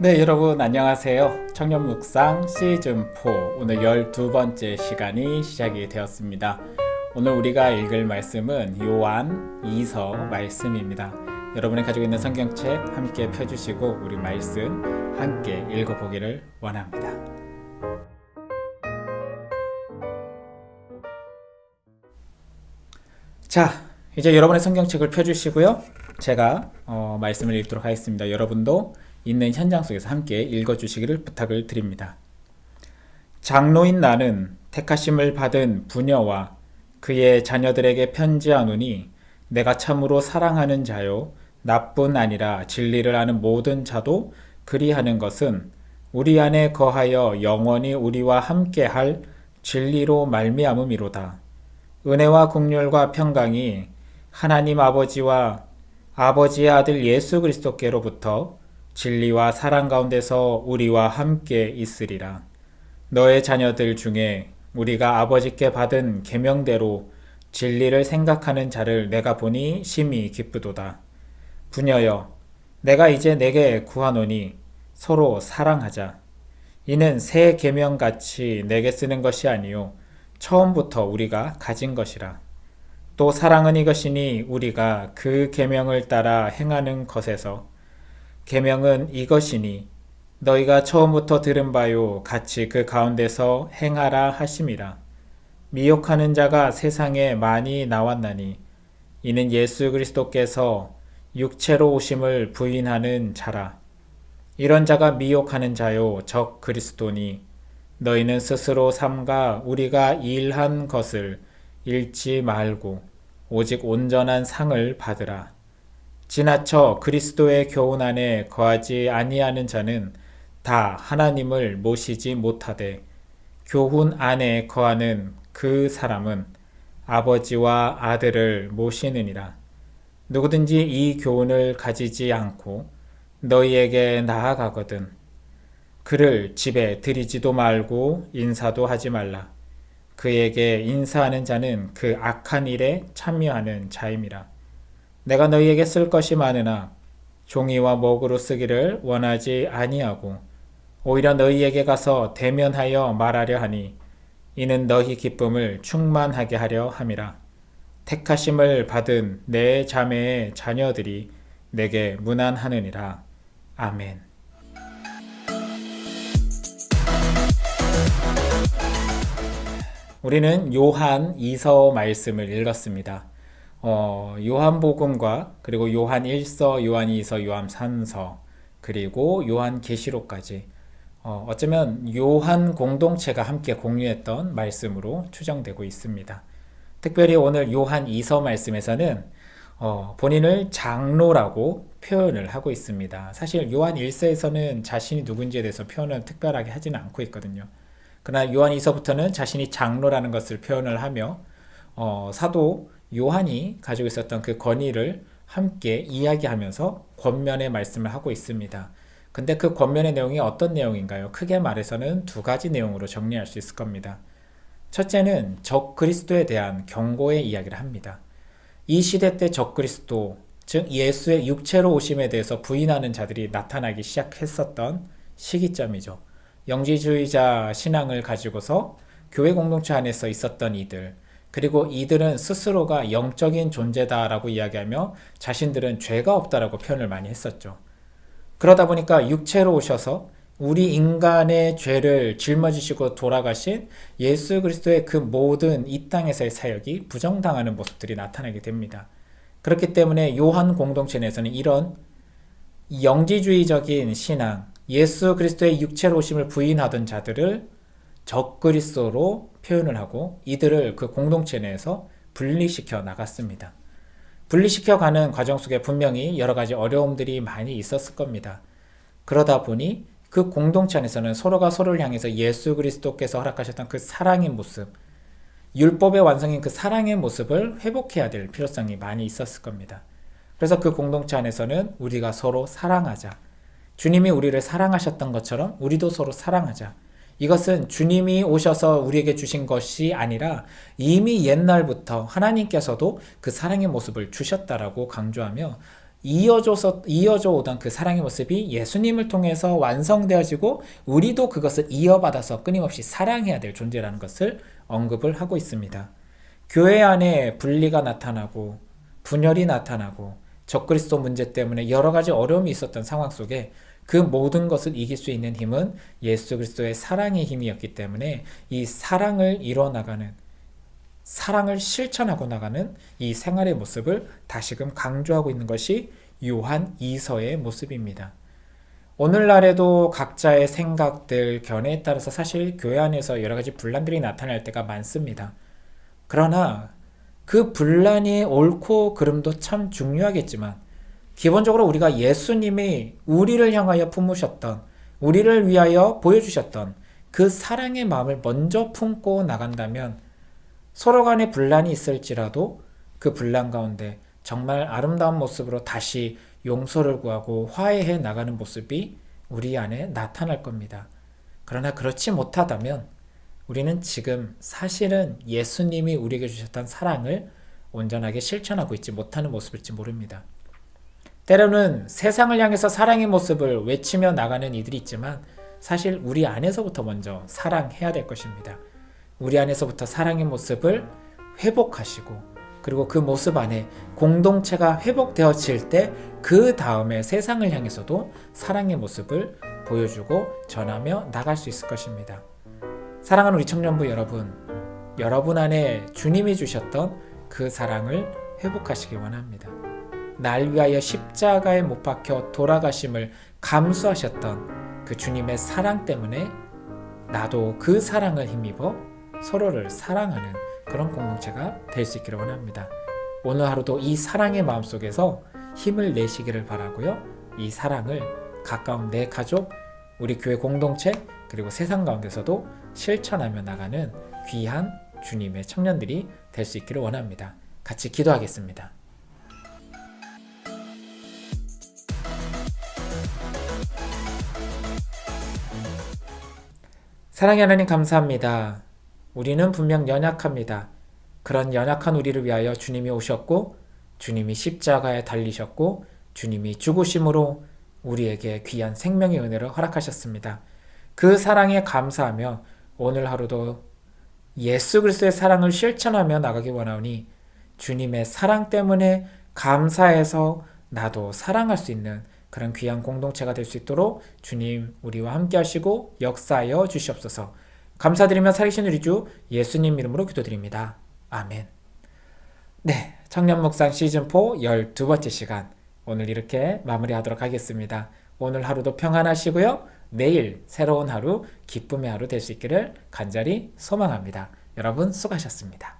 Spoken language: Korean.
네, 여러분 안녕하세요. 청년 묵상 시즌 4 오늘 12번째 시간이 시작이 되었습니다. 오늘 우리가 읽을 말씀은 요한 2서 말씀입니다. 여러분이 가지고 있는 성경책 함께 펴 주시고 우리 말씀 함께 읽어 보기를 원합니다. 자, 이제 여러분의 성경책을 펴 주시고요. 제가 어, 말씀을 읽도록 하겠습니다. 여러분도 있는 현장 속에서 함께 읽어주시기를 부탁을 드립니다. 장로인 나는 택하심을 받은 부녀와 그의 자녀들에게 편지하노니 내가 참으로 사랑하는 자요 나뿐 아니라 진리를 아는 모든 자도 그리하는 것은 우리 안에 거하여 영원히 우리와 함께 할 진리로 말미암음이로다. 은혜와 국률과 평강이 하나님 아버지와 아버지의 아들 예수 그리스도께로부터 진리와 사랑 가운데서 우리와 함께 있으리라. 너의 자녀들 중에 우리가 아버지께 받은 계명대로 진리를 생각하는 자를 내가 보니 심히 기쁘도다. 부녀여, 내가 이제 내게 구하노니 서로 사랑하자. 이는 새 계명 같이 내게 쓰는 것이 아니요 처음부터 우리가 가진 것이라. 또 사랑은 이것이니 우리가 그 계명을 따라 행하는 것에서 계명은 이것이니 너희가 처음부터 들은 바요 같이 그 가운데서 행하라 하심이라. 미혹하는 자가 세상에 많이 나왔나니 이는 예수 그리스도께서 육체로 오심을 부인하는 자라. 이런 자가 미혹하는 자요 적 그리스도니 너희는 스스로 삼가 우리가 일한 것을 잃지 말고 오직 온전한 상을 받으라. 지나쳐 그리스도의 교훈 안에 거하지 아니하는 자는 다 하나님을 모시지 못하되 교훈 안에 거하는 그 사람은 아버지와 아들을 모시느니라. 누구든지 이 교훈을 가지지 않고 너희에게 나아가거든 그를 집에 들이지도 말고 인사도 하지 말라. 그에게 인사하는 자는 그 악한 일에 참여하는 자임이라. 내가 너희에게 쓸 것이 많으나 종이와 목으로 쓰기를 원하지 아니하고 오히려 너희에게 가서 대면하여 말하려 하니 이는 너희 기쁨을 충만하게 하려 함이라. 택하심을 받은 내 자매의 자녀들이 내게 문안하느니라. 아멘. 우리는 요한 2서 말씀을 읽었습니다. 어, 요한복음과 그리고 요한 1서, 요한 2서, 요한 3서 그리고 요한 계시록까지 어, 어쩌면 요한 공동체가 함께 공유했던 말씀으로 추정되고 있습니다. 특별히 오늘 요한 2서 말씀에서는 어, 본인을 장로라고 표현을 하고 있습니다. 사실 요한 1서에서는 자신이 누군지에 대해서 표현을 특별하게 하지는 않고 있거든요. 그러나 요한 2서부터는 자신이 장로라는 것을 표현을 하며 어, 사도 요한이 가지고 있었던 그 권위를 함께 이야기하면서 권면의 말씀을 하고 있습니다. 근데 그 권면의 내용이 어떤 내용인가요? 크게 말해서는 두 가지 내용으로 정리할 수 있을 겁니다. 첫째는 적 그리스도에 대한 경고의 이야기를 합니다. 이 시대 때 적 그리스도, 즉 예수의 육체로 오심에 대해서 부인하는 자들이 나타나기 시작했었던 시기점이죠. 영지주의자 신앙을 가지고서 교회 공동체 안에서 있었던 이들, 그리고 이들은 스스로가 영적인 존재다라고 이야기하며 자신들은 죄가 없다라고 표현을 많이 했었죠. 그러다 보니까 육체로 오셔서 우리 인간의 죄를 짊어지시고 돌아가신 예수 그리스도의 그 모든 이 땅에서의 사역이 부정당하는 모습들이 나타나게 됩니다. 그렇기 때문에 요한 공동체 내에서는 이런 영지주의적인 신앙, 예수 그리스도의 육체로 오심을 부인하던 자들을 적그리스도로 표현을 하고 이들을 그 공동체 내에서 분리시켜 나갔습니다. 분리시켜 가는 과정 속에 분명히 여러 가지 어려움들이 많이 있었을 겁니다. 그러다 보니 그 공동체 안에서는 서로가 서로를 향해서 예수 그리스도께서 허락하셨던 그 사랑의 모습, 율법의 완성인 그 사랑의 모습을 회복해야 될 필요성이 많이 있었을 겁니다. 그래서 그 공동체 안에서는 우리가 서로 사랑하자. 주님이 우리를 사랑하셨던 것처럼 우리도 서로 사랑하자. 이것은 주님이 오셔서 우리에게 주신 것이 아니라 이미 옛날부터 하나님께서도 그 사랑의 모습을 주셨다라고 강조하며 이어져서 이어져 오던 그 사랑의 모습이 예수님을 통해서 완성되어지고 우리도 그것을 이어받아서 끊임없이 사랑해야 될 존재라는 것을 언급을 하고 있습니다. 교회 안에 분리가 나타나고 분열이 나타나고 적그리스도 문제 때문에 여러 가지 어려움이 있었던 상황 속에 그 모든 것을 이길 수 있는 힘은 예수 그리스도의 사랑의 힘이었기 때문에 이 사랑을 이뤄나가는 사랑을 실천하고 나가는 이 생활의 모습을 다시금 강조하고 있는 것이 요한 2서의 모습입니다. 오늘날에도 각자의 생각들, 견해에 따라서 사실 교회 안에서 여러 가지 분란들이 나타날 때가 많습니다. 그러나 그 분란이 옳고 그름도 참 중요하겠지만 기본적으로 우리가 예수님이 우리를 향하여 품으셨던 우리를 위하여 보여주셨던 그 사랑의 마음을 먼저 품고 나간다면 서로 간에 분란이 있을지라도 그 분란 가운데 정말 아름다운 모습으로 다시 용서를 구하고 화해해 나가는 모습이 우리 안에 나타날 겁니다. 그러나 그렇지 못하다면 우리는 지금 사실은 예수님이 우리에게 주셨던 사랑을 온전하게 실천하고 있지 못하는 모습일지 모릅니다. 때로는 세상을 향해서 사랑의 모습을 외치며 나가는 이들이 있지만 사실 우리 안에서부터 먼저 사랑해야 될 것입니다. 우리 안에서부터 사랑의 모습을 회복하시고 그리고 그 모습 안에 공동체가 회복되어질 때 그 다음에 세상을 향해서도 사랑의 모습을 보여주고 전하며 나갈 수 있을 것입니다. 사랑하는 우리 청년부 여러분, 여러분 안에 주님이 주셨던 그 사랑을 회복하시기 원합니다. 날 위하여 십자가에 못 박혀 돌아가심을 감수하셨던 그 주님의 사랑 때문에 나도 그 사랑을 힘입어 서로를 사랑하는 그런 공동체가 될 수 있기를 원합니다. 오늘 하루도 이 사랑의 마음 속에서 힘을 내시기를 바라고요. 이 사랑을 가까운 내 가족, 우리 교회 공동체, 그리고 세상 가운데서도 실천하며 나가는 귀한 주님의 청년들이 될 수 있기를 원합니다. 같이 기도하겠습니다. 사랑의 하나님 감사합니다. 우리는 분명 연약합니다. 그런 연약한 우리를 위하여 주님이 오셨고, 주님이 십자가에 달리셨고, 주님이 죽으심으로 우리에게 귀한 생명의 은혜를 허락하셨습니다. 그 사랑에 감사하며 오늘 하루도 예수 그리스도의 사랑을 실천하며 나가기 원하오니 주님의 사랑 때문에 감사해서 나도 사랑할 수 있는 그런 귀한 공동체가 될 수 있도록 주님 우리와 함께 하시고 역사하여 주시옵소서. 감사드리며 살리신 우리 주 예수님 이름으로 기도드립니다. 아멘. 네, 청년 묵상 시즌 4 12번째 시간 오늘 이렇게 마무리하도록 하겠습니다. 오늘 하루도 평안하시고요. 내일 새로운 하루 기쁨의 하루 될 수 있기를 간절히 소망합니다. 여러분 수고하셨습니다.